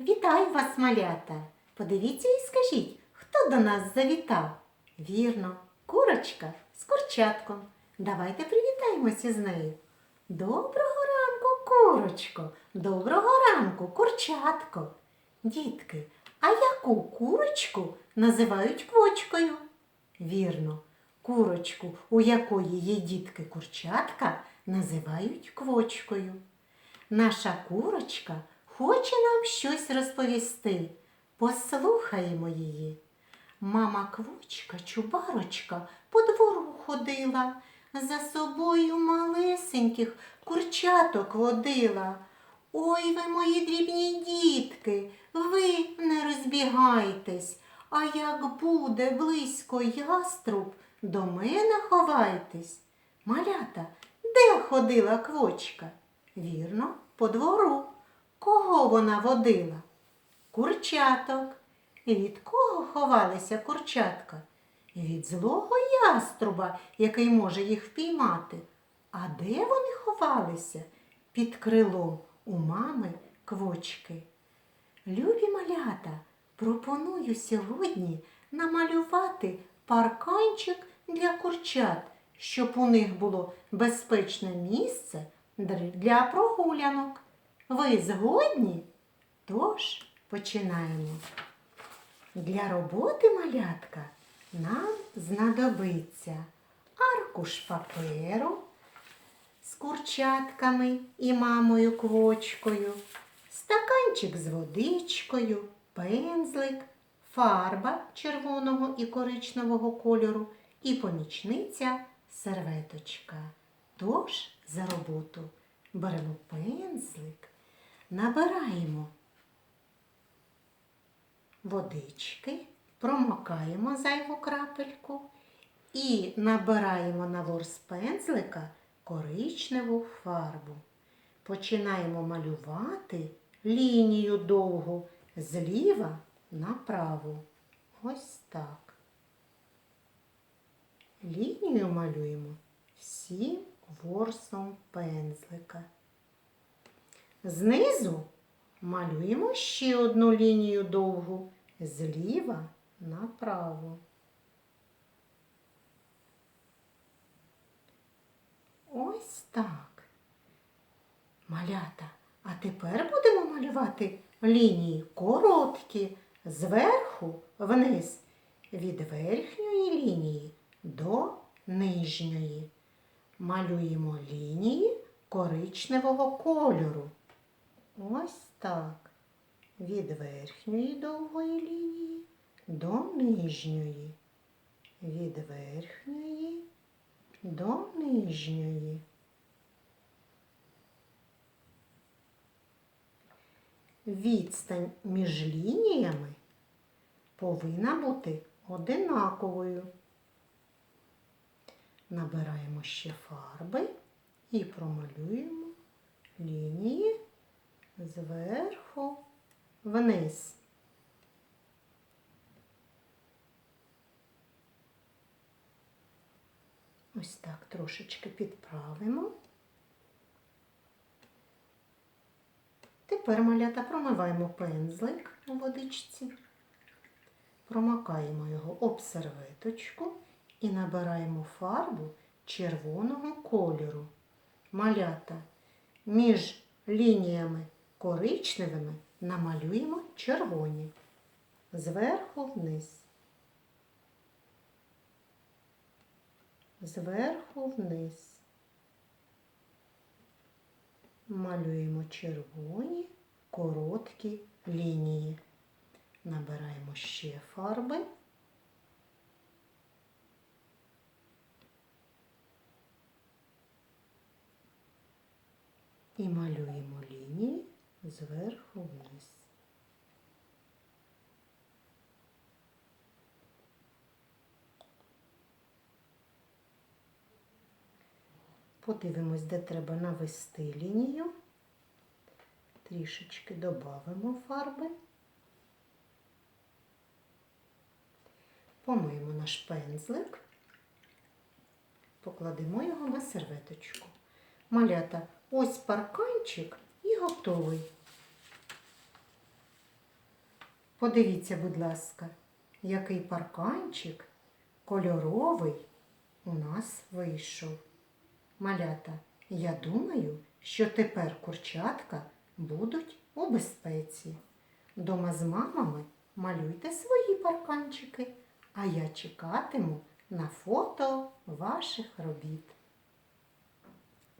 Вітаю вас, малята! Подивіться і скажіть, хто до нас завітав? Вірно, курочка з курчатком. Давайте привітаємося з нею. Доброго ранку, курочко! Доброго ранку, курчатко! Дітки, а яку курочку називають квочкою? Вірно, курочку, у якої є дітки курчатка, називають квочкою. Наша курочка хоче нам щось розповісти. Послухаємо її. Мама квочка, чубарочка по двору ходила, за собою малесеньких курчаток водила. Ой ви, мої дрібні дітки, ви не розбігайтесь, а як буде близько яструб, до мене ховайтесь. Малята, де ходила квочка? Вірно, по двору. Кого вона водила? Курчаток. Від кого ховалися курчатка? Від злого яструба, який може їх впіймати. А де вони ховалися? Під крилом у мами квочки. Любі малята, пропоную сьогодні намалювати парканчик для курчат, щоб у них було безпечне місце для прогулянок. Ви згодні? Тож починаємо. Для роботи малятка нам знадобиться аркуш паперу з курчатками і мамою квочкою, стаканчик з водичкою, пензлик, фарба червоного і коричневого кольору і помічниця серветочка. Тож за роботу беремо пензлик, набираємо водички, промокаємо зайву крапельку і набираємо на ворс пензлика коричневу фарбу. Починаємо малювати лінію довгу зліва направо. Ось так. Лінію малюємо всім ворсом пензлика. Знизу малюємо ще одну лінію довгу зліва направо. Ось так. Малята, а тепер будемо малювати лінії короткі зверху вниз від верхньої лінії до нижньої. Малюємо лінії коричневого кольору. Ось так. Від верхньої довгої лінії до нижньої. Від верхньої до нижньої. Відстань між лініями повинна бути одинаковою. Набираємо ще фарби і промалюємо лінії зверху вниз. Ось так трошечки підправимо. Тепер малята промиваємо пензлик у водичці, промакаємо його об серветочку і набираємо фарбу червоного кольору. Малята між лініями коричневими намалюємо червоні зверху вниз. Зверху вниз. Малюємо червоні короткі лінії. Набираємо ще фарби. І малюємо зверху вниз. Подивимось, де треба навести лінію. Трішечки додамо фарби. Помиємо наш пензлик, покладемо його на серветочку. Малята, ось парканчик і готовий. Подивіться, будь ласка, який парканчик кольоровий у нас вийшов. Малята, я думаю, що тепер курчатка будуть у безпеці. Дома з мамами малюйте свої парканчики, а я чекатиму на фото ваших робіт.